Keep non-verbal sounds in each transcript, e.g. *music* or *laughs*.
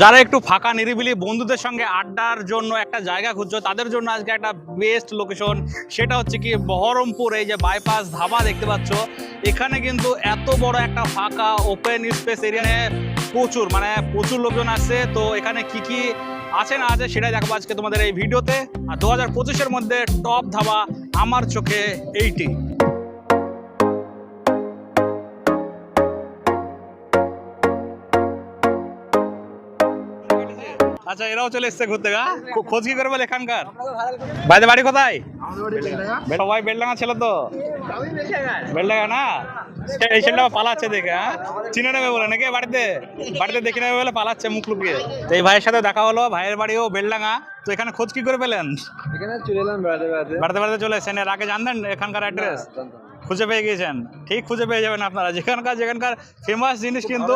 যারা একটু ফাঁকা, নিরিবিলি বন্ধুদের সঙ্গে আড্ডার জন্য একটা জায়গা খুঁজছো, তাদের জন্য আজকে একটা বেস্ট লোকেশন সেটা হচ্ছে কি বহরমপুর, এই যে বাইপাস ধাবা দেখতে পাচ্ছ। এখানে কিন্তু এত বড় একটা ফাঁকা ওপেন স্পেস এরিয়া প্রচুর মানে প্রচুর লোকজন আসছে। তো এখানে কি কি আছে না আছে সেটাই দেখাবো আজকে তোমাদের এই ভিডিওতে। আর দু হাজার মধ্যে টপ ধাবা আমার চোখে এইটি। আচ্ছা এরাও চলে এসছে ঘুরতে গা? খোঁজ কি করে বলে এখানকার? বাইরে বাড়ি কোথায়? সবাই বেলডাঙ্গা ছিল তো। বেলডাঙ্গা না? এই ছেলেটা পালাচ্ছে দেখে হ্যাঁ? চিনে নেবে বলে নাকি? বাড়িতে? বাড়িতে দেখে নেবে বলে পালাচ্ছে মুখ লুকিয়ে। তো এই ভাইয়ের সাথে দেখা হলো ভাইয়ের বাড়িও বেলডাঙ্গা। তো এখানে খোঁজ কি করে পেলেন? এখানে চলে এলাম বেড়াতে বেড়াতে। বাড়িতে বাড়িতে চলে এসেছেন। এর আগে জানতেন এখানকার অ্যাড্রেস খুঁজে পেয়ে গিয়েছেন। ঠিক খুঁজে পেয়ে যাবেন আপনারা। যেখানকার যেখানকার ফেমাস জিনিস কিন্তু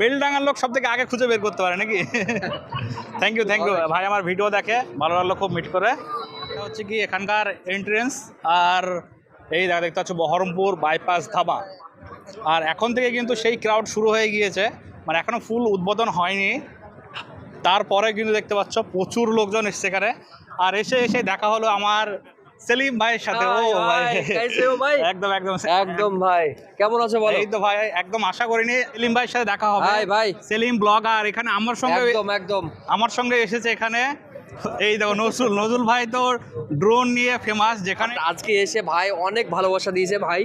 বেলডাঙ্গার লোক সব থেকে আগে খুঁজে বের করতে পারে নাকি? থ্যাংক ইউ থ্যাংক ইউ ভাই আমার ভিডিও দেখে ভালো লাগল খুব মিট করে। এটা হচ্ছে কি এখানকার এন্ট্রেন্স আর এই দেখা দেখতে পাচ্ছ বহরমপুর বাইপাস ধাবা। আর এখন থেকে কিন্তু সেই ক্রাউড শুরু হয়ে গিয়েছে। মানে এখনও ফুল উদ্বোধন হয়নি। তারপরে কিন্তু দেখতে পাচ্ছ প্রচুর লোকজন এসছে এখানে। আর এসে এসে দেখা হলো আমার সেলিম ভাইয়ের সাথে *laughs* ও ভাই? একদম একদম। একদম ভাই। কেমন আছো বলো? এই তো ভাই একদম আশা করিনি সেলিম ভাইয়ের সাথে দেখা হবে। ভাই ভাই। সেলিম ব্লগার এখানে আমার সঙ্গে একদম একদম। আমার সঙ্গে এসেছে এখানে। এই দেখো নজরুল নজরুল ভাই তো ড্রোন নিয়ে ফেমাস যেখানে আজকে এসে ভাই অনেক ভালোবাসা দিয়েছে ভাই।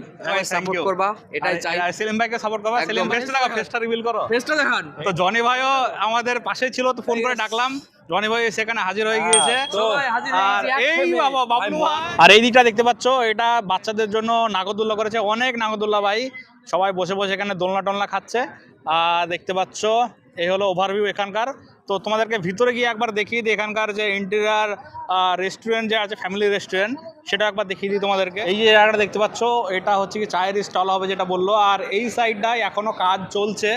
Support you. করবা এটাই চাই। সেলিম ভাইকে সাপোর্ট করবা। সেলিম ফেসটা দেখো ফেসটা রিভিল করো। ফেসটা দেখান। তো জনি ভাইও আমাদের পাশে ছিল তো ফোন করে ডাকলাম। জনি ভাই সেখানে হাজির হয়ে গিয়েছে। হাজির হয়ে আর এই বাবা বাবলু ভাই। আর এই দিকটা দেখতে পাচ্ছ এটা বাচ্চাদের জন্য নাগরদোল্লা করেছে অনেক নাগরদোল্লা ভাই। সবাই বসে বসে এখানে দোলনা টোলনা খাচ্ছে। আর দেখতে পাচ্ছ এই হলো ওভারভিউ এখানকার। তো তোমাদেরকে ভিতরে গিয়ে একবার দেখিয়ে দিই, এখানকার যে ইন্টেরিয়ার রেস্টুরেন্ট যে আছে ফ্যামিলি রেস্টুরেন্ট সেটা একবার দেখিয়ে দিই তোমাদেরকে। এই যে জায়গাটা দেখতে পাচ্ছ, এটা হচ্ছে কি চায়ের স্টল হবে যেটা বলল। আর এই সাইডটায় এখনও কাজ চলছে,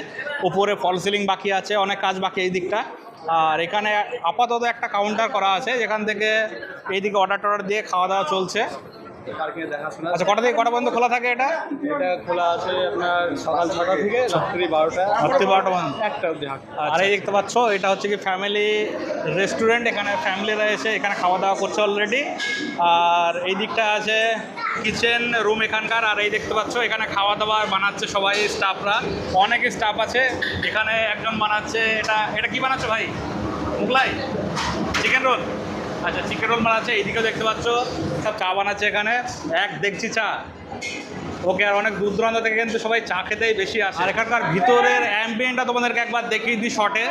উপরে ফল সিলিং বাকি আছে, অনেক কাজ বাকি এই দিকটা। আর এখানে আপাতত একটা কাউন্টার করা আছে, যেখান থেকে এইদিকে অর্ডার টর্ডার দিয়ে খাওয়া দাওয়া চলছে। আচ্ছা কটা থেকে কটা পর্যন্ত খোলা থাকে এটা? এটা খোলা আছে আপনার সকাল ছটা থেকে রাত্রি বারোটা। রাত্রি বারোটা পর্যন্ত। একটা অবধি আর এই দেখতে পাচ্ছ এটা হচ্ছে কি ফ্যামিলি রেস্টুরেন্ট এখানে ফ্যামিলিরা এসে এখানে খাওয়া দাওয়া করছে অলরেডি আর এই দিকটা আছে কিচেন রুম এখানকার আর এই দেখতে পাচ্ছ এখানে খাওয়া দাওয়া বানাচ্ছে সবাই স্টাফরা অনেক স্টাফ আছে এখানে একজন বানাচ্ছে এটা এটা কি বানাচ্ছে ভাই? মুগলাই? চিকেন রোল আচ্ছা চিকেন রোল বানাচ্ছে, এইদিকেও দেখতে পাচ্ছ, সব চা বানাচ্ছে এখানে। এক দেখছি চা। ওকে, আর অনেক দূর দূরান্ত থেকে কিন্তু সবাই চা খেতেই বেশি আসে। আর এখানকার ভিতরের অ্যাম্বিয়েন্টটা তোমাদেরকে একবার দেখিয়ে দিই শর্টে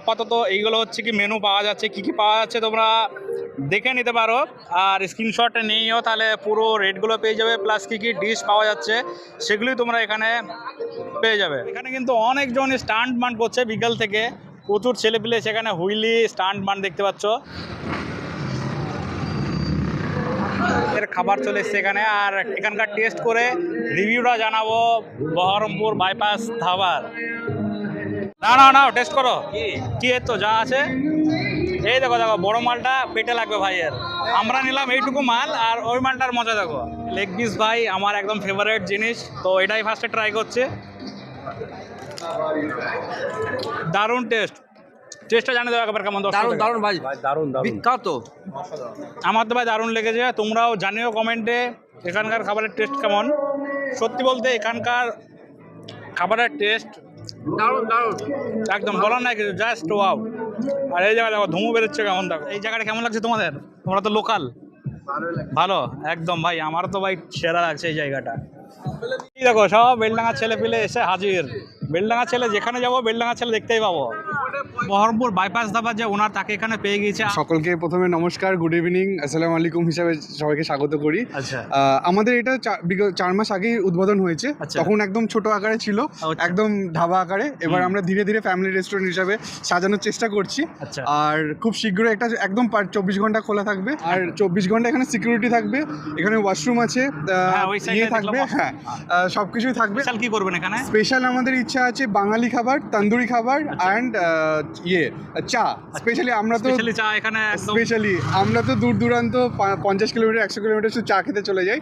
আপাতত এইগুলো হচ্ছে কি মেনু পাওয়া যাচ্ছে, কি কি পাওয়া যাচ্ছে তোমরা দেখে নিতে পারো। আর স্ক্রিনশট নিয়েও তাহলে পুরো রেটগুলো পেয়ে যাবে প্লাস কি কি ডিশ পাওয়া যাচ্ছে সেগুলি তোমরা এখানে পেয়ে যাবে। এখানে কিন্তু অনেকজন স্টান্ট মান করছে বিকাল থেকে। প্রচুর ছেলেপিলে সেখানে হুইলি স্টান্ট মান দেখতে পাচ্ছ। এর খাবার চলে এসছে এখানে। আর এখানকার টেস্ট করে রিভিউটা জানাব বহরমপুর বাইপাস ধাবার। না না না টেস্ট করো। কি এর তো যা আছে। এই দেখো দেখো বড় মালটা পেটে লাগবে ভাইয়ের। আমরা নিলাম এইটুকু মাল আর ওই মালটার মজা দেখো। লেগ পিস ভাই আমার একদম ফেভারিট জিনিস। তো এটাই ফার্স্টে ট্রাই করছে। দারুণ টেস্ট টেস্টটা জানে দেবো একবার কেমন দারুণ দর্শকদের। দারুণ ভাই। দারুণ বিখ্যাত। আমার তো ভাই দারুণ লেগেছে। তোমরাও জানিও কমেন্টে এখানকার খাবারের টেস্ট কেমন। সত্যি বলতে এখানকার খাবারের টেস্ট একদম বলার নাই কিছু জাস্ট ওয়াও আর এই জায়গায় দেখো, ধুমু বেরোচ্ছে কেমন দেখো। এই জায়গাটা কেমন লাগছে তোমাদের? তোমরা তো লোকাল ভালো, একদম ভাই, আমার তো ভাই সেরা লাগছে এই জায়গাটা। দেখো, সব বেলডাঙ্গার ছেলে পেলে এসে হাজির। বেলডাঙ্গা ছেলে, যেখানে যাব বেলডাঙ্গা ছেলে দেখতেই পাবো। বহরমপুর বাইপাস ধাবা যে ওনার তাকে এখানে পেয়ে গিয়েছে। সকলকে প্রথমে নমস্কার গুড ইভিনিং আসসালামু আলাইকুম হিসাবে সবাইকে স্বাগত করি। আচ্ছা। আমাদের এটা চার মাস আগেই উদ্বোধন হয়েছে আচ্ছা। তখন একদম ছোট আকারে ছিল আচ্ছা। একদম ধাবা আকারে। এবার আমরা ধীরে ধীরে ফ্যামিলি রেস্টুরেন্ট হিসাবে সাজানোর চেষ্টা করছি। আচ্ছা। আর খুব শীঘ্রই একটা একদম চব্বিশ ঘণ্টা খোলা থাকবে। আর চব্বিশ ঘণ্টা এখানে সিকিউরিটি থাকবে এখানে ওয়াশরুম আছে হ্যাঁ, ইয়ে থাকবে হ্যাঁ সব কিছুই থাকবে। স্পেশাল কি করবেন এখানে? স্পেশাল আমাদের ইচ্ছা আছে বাঙালি খাবার তন্দুরি খাবার অ্যান্ড ইয়ে চা। স্পেশালি আমরা তো চা এখানে স্পেশালি আমরা তো দূর দূরান্ত পঞ্চাশ কিলোমিটার একশো কিলোমিটার শুধু চা খেতে চলে যাই।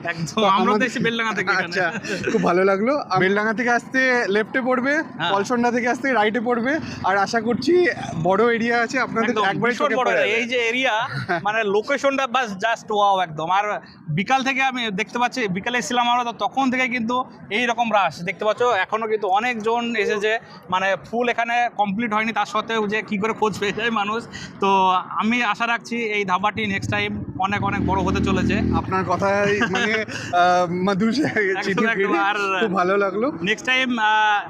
আচ্ছা খুব ভালো লাগল। বেলডাঙ্গা থেকে আসতে লেফটে পড়বে হ্যাঁ। পলসন্ডা থেকে আসতে রাইটে পড়বে। আর আশা করছি বড় এরিয়া আছে আপনাদের একদম একবারে চোখে পড়ে এই যে এরিয়া মানে লোকেশনটা বাস জাস্ট ওয়াও একদম। আর বিকাল থেকে আমি দেখতে পাচ্ছি বিকালে এসেছিলাম আমরা তো তখন থেকে কিন্তু এই রকম রাশ দেখতে পাচ্ছ এখনও কিন্তু অনেকজন এসেছে মানে ফুল এখানে কমপ্লিট হয়নি তার সত্ত্বেও যে কি করে খোঁজ পেয়ে যায় মানুষ। তো আমি আশা রাখছি এই ধাবাটি নেক্সট টাইম অনেক অনেক বড় হতে চলেছে। আপনার কথায় মানে আর- খুব ভালো লাগল। নেক্সট টাইম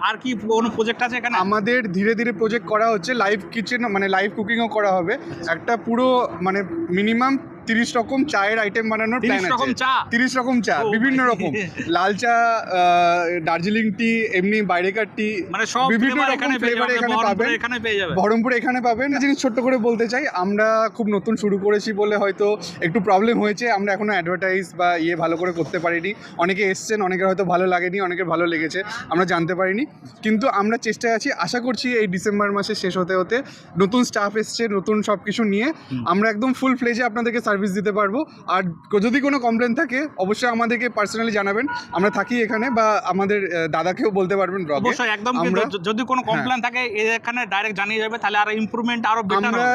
আর কি কোনো প্রজেক্ট আছে এখানে? আমাদের ধীরে ধীরে প্রজেক্ট করা হচ্ছে। লাইভ কিচেন মানে লাইভ কুকিংও করা হবে। একটা পুরো মানে মিনিমাম তিরিশ রকম চায়ের আইটেম বানানোর 30 প্ল্যান আছে। তিরিশ রকম চা বিভিন্ন রকম। লাল চা দার্জিলিং টি এমনি বাইরেকার টি মানে সব বিভিন্ন রকম ফ্লেভার এখানে পাবেন। এখানে পেয়ে যাবে। বহরমপুর এখানে পাবেন। একটা জিনিস ছোট্ট করে বলতে চাই আমরা খুব নতুন শুরু করেছি বলে হয়তো একটু প্রবলেম হয়েছে। আমরা এখনও অ্যাডভার্টাইজ বা ইয়ে ভালো করে করতে পারিনি। অনেকে এসছেন অনেকের হয়তো ভালো লাগেনি অনেকের ভালো লেগেছে আমরা জানতে পারিনি। কিন্তু আমরা চেষ্টায় আছি আশা করছি এই ডিসেম্বর মাসে শেষ হতে হতে নতুন স্টাফ এসছে নতুন সব কিছু নিয়ে আমরা একদম ফুল ফ্লেজে আপনাদেরকে সার্ভিস দিতে পারব। আর যদি কোনো কমপ্লেন থাকে অবশ্যই আমাদেরকে পার্সোনালি জানাবেন। আমরা থাকি এখানে বা আমাদের দাদাকেও বলতে পারবেন অবশ্যই একদম। যদি কোনো কমপ্লেন থাকে এখানে ডাইরেক্ট জানিয়ে যাবে তাহলে আর ইমপ্রুভমেন্ট আরও বেটার আমরা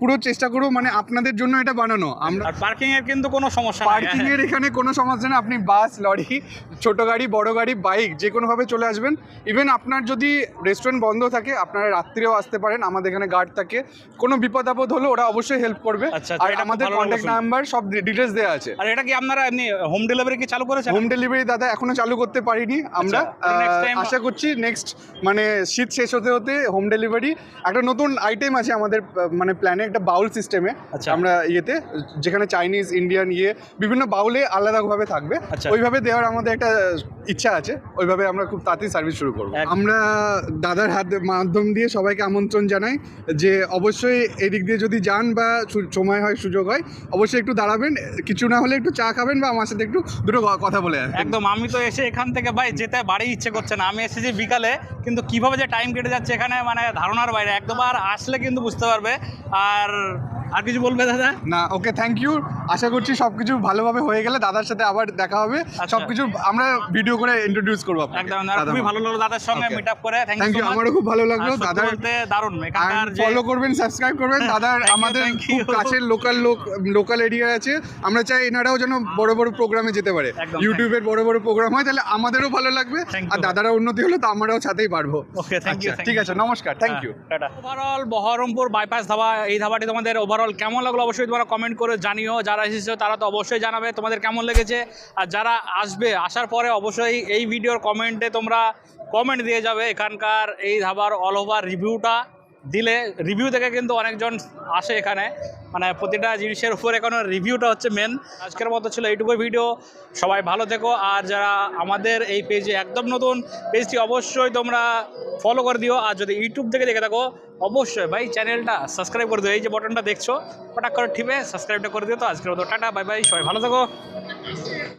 পুরো চেষ্টা করব মানে আপনাদের জন্য এটা বানানো। আমরা পার্কিং এর কিন্তু কোনো সমস্যা পার্কিং এর এখানে কোনো সমস্যা না আপনি বাস লরি ছোট গাড়ি বড় গাড়ি বাইক যে কোনোভাবে চলে আসবেন। ইভেন আপনার যদি রেস্টুরেন্ট বন্ধ থাকে আপনারা রাত্রিরেও আসতে পারেন। আমাদের এখানে গার্ড থাকে। কোনো বিপদ আপদ হলে ওরা অবশ্যই হেল্প করবে। আচ্ছা, আচ্ছা, আর আমাদের কন্ট্যাক্ট। নাম্বার সব ডিটেলস দেওয়া আছে। আর এটা কি আপনারা এমনি হোম ডেলিভারি কি চালু করেছেন? হোম ডেলিভারি দাদা এখনও চালু করতে পারিনি আমরা। আচ্ছা, আশা করছি নেক্সট মানে শীত শেষ হতে হতে হোম ডেলিভারি একটা নতুন আইটেম আছে আমাদের মানে প্ল্যানে একটা বাউল সিস্টেমে আচ্ছা। আমরা ইয়েতে যেখানে চাইনিজ ইন্ডিয়ান ইয়ে বিভিন্ন বাউলে আলাদাভাবে থাকবে। আচ্ছা। ওইভাবে দেওয়ার আমাদের একটা ইচ্ছা আছে। ওইভাবে আমরা খুব তাড়াতাড়ি সার্ভিস শুরু করব। আমরা দাদার হাত মাধ্যম দিয়ে সবাইকে আমন্ত্রণ জানাই যে অবশ্যই এদিক দিয়ে যদি যান বা সময় হয় সুযোগ হয় অবশ্যই একটু দাঁড়াবেন কিছু না হলে একটু চা খাবেন বা আমার সাথে একটু দুটো কথা বলে একদম আমি তো এসে এখান থেকে ভাই যেতে বাড়ি ইচ্ছে করছে না। আমি এসেছি বিকালে কিন্তু কীভাবে যে টাইম কেটে যাচ্ছে এখানে মানে ধারণার বাইরে। একদম আর আসলে কিন্তু বুঝতে পারবে। আর আর কিছু বলবে দাদা? না ওকে থ্যাংক ইউ আশা করছি সবকিছু ভালোভাবে হয়ে গেলে দাদার সাথে আবার দেখা হবে। আচ্ছা। সবকিছু আমরা ভিডিও করে ইন্ট্রোডিউস করব একদম খুবই ভালো লাগল দাদার সঙ্গে মিট আপ করে। থ্যাংক থ্যাংক ইউ ইউ আমারও খুব ভালো লাগল। দাদা দাদার বলতে দারুণ। ফলো করবেন সাবস্ক্রাইব করবেন। দাদার আমাদের খুব কাছের লোকাল লোক লোকাল এরিয়া আছে। আমরা চাই এনারাও যেন বড় বড় প্রোগ্রামে যেতে পারে। ইউটিউবের বড় বড় প্রোগ্রাম হয় তাহলে আমাদেরও ভালো লাগবে। আর. দাদারা উন্নতি হলে তো আমরাও সাথেই পারব thank you, আচ্ছা, ঠিক আছে নমস্কার thank you overall Baharampur bypass dhaba এই ধাবাটি তোমাদের ওভারঅল কেমন লাগল অবশ্যই তোমরা কমেন্ট করে জানিও। যারা এসেছ তারা তো অবশ্যই জানাবে তোমাদের কেমন লেগেছে। আর যারা আসবে, আসার পরে অবশ্যই এই ভিডিওর কমেন্টে তোমরা কমেন্ট দিয়ে যাবে এখানকার এই ধাবার অল ওভার রিভিউটা দিলে রিভিউ থেকে কিন্তু অনেকজন আসে এখানে। মানে প্রতিটা জিনিসের উপর এখনও রিভিউটা হচ্ছে মেন আজকের মতো ছিল এইটুকু ভিডিও সবাই ভালো থেকো। আর যারা আমাদের এই পেজে একদম নতুন পেজটি অবশ্যই তোমরা ফলো করে দিও। আর যদি ইউটিউব থেকে দেখে থাকো অবশ্যই ভাই চ্যানেলটা সাবস্ক্রাইব করে দিও। এই যে বটনটা দেখছ, হঠাৎ করে ঠিপে সাবস্ক্রাইবটা করে দিও। তো আজকের মতো টাটা বাই বাই সবাই ভালো থাকো।